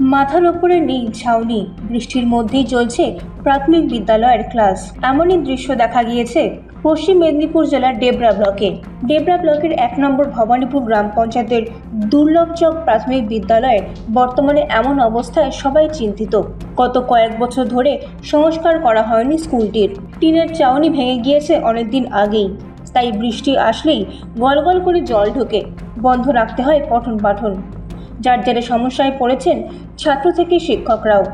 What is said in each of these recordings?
মাথার ওপরে নেই ছাউনি বৃষ্টির মধ্যেই চলছে প্রাথমিক বিদ্যালয়ের ক্লাস। এমনই দৃশ্য দেখা গিয়েছে পশ্চিম মেদিনীপুর জেলার ডেবরা ব্লকে। ডেবরা ব্লকের এক নম্বর ভবানীপুর গ্রাম পঞ্চায়েতের দুর্লভচক প্রাথমিক বিদ্যালয়ের বর্তমানে এমন অবস্থায় সবাই চিন্তিত। গত কয়েক বছর ধরে সংস্কার করা হয়নি স্কুলটির। টিনের চাউনি ভেঙে গিয়েছে অনেকদিন আগেই। তাই বৃষ্টি আসলেই গলগল করে জল ঢোকে। বন্ধ রাখতে হয় পঠন পাঠন যার জেরে সমস্যায় পড়েছেন ছাত্র থেকে শিক্ষকরাও।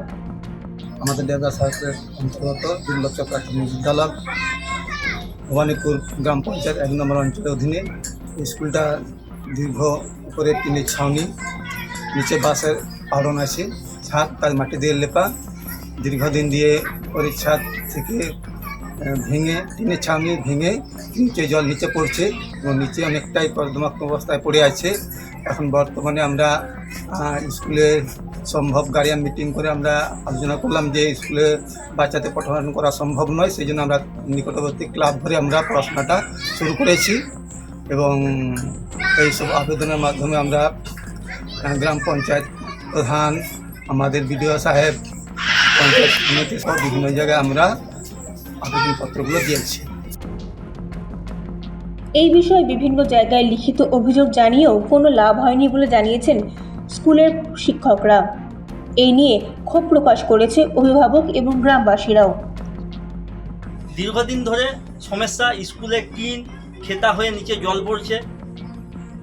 আমাদের ডেবরা সাহেবের অন্তর্গত দুর্লভ প্রাথমিক বিদ্যালয় ভবানীপুর গ্রাম পঞ্চায়েত এক নম্বর অঞ্চলের অধীনে। স্কুলটা দীর্ঘ উপরে টিনের ছাউনি, নিচে বাসের আড়ন আছে, ছাদ তার মাটি দিয়ে লেপা। দীর্ঘদিন দিয়ে ওর ছাদ থেকে ভেঙে, টিনের ছাউনি ভেঙে নিচে জল নিচে পড়ছে এবং নিচে অনেকটাই কর্দমাক্ত অবস্থায় পড়ে আছে। এখন বর্তমানে আমরা স্কুলে সম্ভব গার্ডিয়ান মিটিং করে আমরা আলোচনা করলাম যে স্কুলে বাচ্চাদের পঠন করা সম্ভব নয়, সেই জন্য আমরা নিকটবর্তী ক্লাব ধরে আমরা পড়াশোনাটা শুরু করেছি এবং এইসব আবেদনের মাধ্যমে আমরা গ্রাম পঞ্চায়েত প্রধান, আমাদের বিডিও সাহেব, পঞ্চায়েত সমিতি সব বিভিন্ন জায়গায় আমরা আবেদনপত্রগুলো দিয়েছি। এই বিষয়ে বিভিন্ন জায়গায় লিখিত অভিযোগ জানিয়েও কোনো লাভ হয়নি বলে জানিয়েছেন স্কুলের শিক্ষকরা। এই নিয়ে ক্ষোভ প্রকাশ করেছে অভিভাবক এবং গ্রামবাসীরাও। দীর্ঘদিন ধরে সমস্যা, স্কুলে টিন, খেতা হয়ে নিচে জল পড়ছে,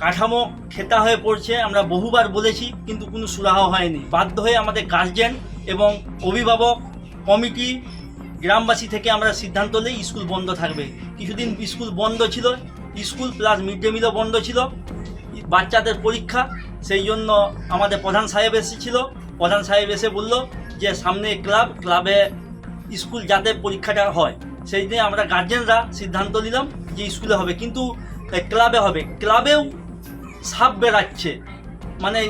কাঠামো খেতা হয়ে পড়ছে, আমরা বহুবার বলেছি, কিন্তু কোনো সুরাহা হয়নি। বাধ্য হয়ে আমাদের গার্জেন এবং অভিভাবক কমিটি গ্রামবাসী থেকে আমরা সিদ্ধান্ত নিই, স্কুল বন্ধ থাকবে। কিছুদিন স্কুল বন্ধ ছিল স্কুল প্লাস মিড ডে মিলও বন্ধ ছিল, বাচ্চাদের পরীক্ষা, সেই জন্য আমাদের প্রধান সাহেব এসেছিল। প্রধান সাহেব এসে বলল যে, সামনে ক্লাব ক্লাবে স্কুল যাতে পরীক্ষাটা হয়। সেই দিনে আমরা গার্জেনরা সিদ্ধান্ত নিলাম যে, স্কুলে হবে। কিন্তু ক্লাবে হবে। ক্লাবেও সাপ বেড়াচ্ছে। মানে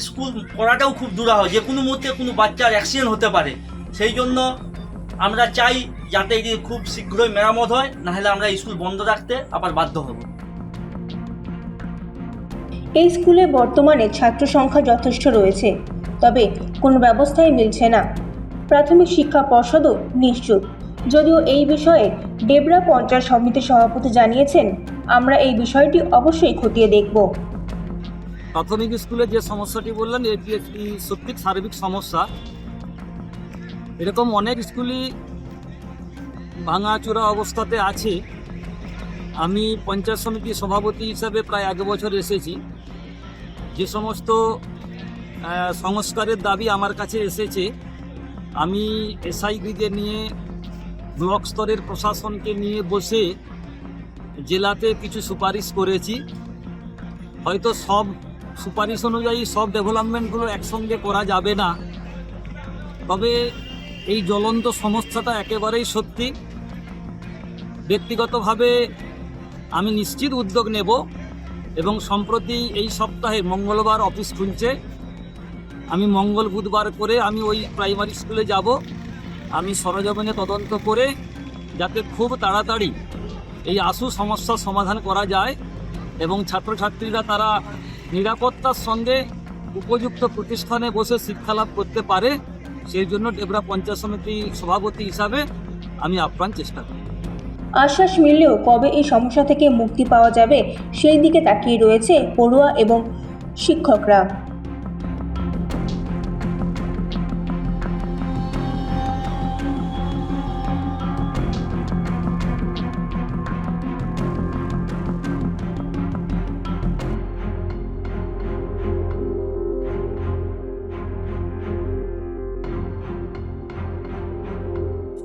স্কুল পড়াটাও খুব দূরা হয় যে কোনো মুহূর্তে কোনো বাচ্চার অ্যাক্সিডেন্ট হতে পারে। সেই জন্য আমরা চাই যাতে এটি খুব শীঘ্রই মেরামত হয় নাহলে আমরা স্কুল বন্ধ রাখতে আবার বাধ্য হব। এই স্কুলে বর্তমানে ছাত্র সংখ্যা যথেষ্ট রয়েছে তবে কোনো ব্যবস্থাই মিলছে না। প্রাথমিক শিক্ষা পর্ষদও নিশ্চুপ। যদিও এই বিষয়ে ডেবরা পঞ্চায়েত সমিতির সভাপতি জানিয়েছেন আমরা এই বিষয়টি অবশ্যই খতিয়ে দেখব। প্রাথমিক স্কুলে যে সমস্যাটি বললেন এটি একটি সত্যি সার্বিক সমস্যা। এরকম অনেক স্কুলই ভাঙাচোরা অবস্থাতে আছে। আমি পঞ্চায়েত সমিতির সভাপতি হিসাবে প্রায় এক বছর এসেছি। যে সমস্ত সংস্কারের দাবি আমার কাছে এসেছে, আমি এসআইবিদের নিয়ে, ব্লক স্তরের প্রশাসনকে নিয়ে বসে জেলাতে কিছু সুপারিশ করেছি। হয়তো সব সুপারিশ অনুযায়ী সব ডেভেলপমেন্টগুলো একসঙ্গে করা যাবে না। তবে এই জ্বলন্ত সমস্যাটা একেবারেই সত্যি। ব্যক্তিগতভাবে আমি নিশ্চিত উদ্যোগ নেব এবং সম্প্রতি এই সপ্তাহে মঙ্গলবার অফিস খুলছে। আমি মঙ্গল বুধবার করে আমি ওই প্রাইমারি স্কুলে যাব। আমি সরজমিনে তদন্ত করে যাতে খুব তাড়াতাড়ি এই আশু সমস্যার সমাধান করা যায় এবং ছাত্রছাত্রীরা তারা নিরাপত্তার সঙ্গে উপযুক্ত প্রতিষ্ঠানে বসে শিক্ষালাভ করতে পারে। সেই জন্য ডেবরা পঞ্চায়েত সমিতি সভাপতি হিসাবে আমি আপ্রাণ চেষ্টা করি। আশ্বাস মিললেও কবে এই সমস্যা থেকে মুক্তি পাওয়া যাবে, সেই দিকে তাকিয়ে রয়েছে পড়ুয়া এবং শিক্ষকরা।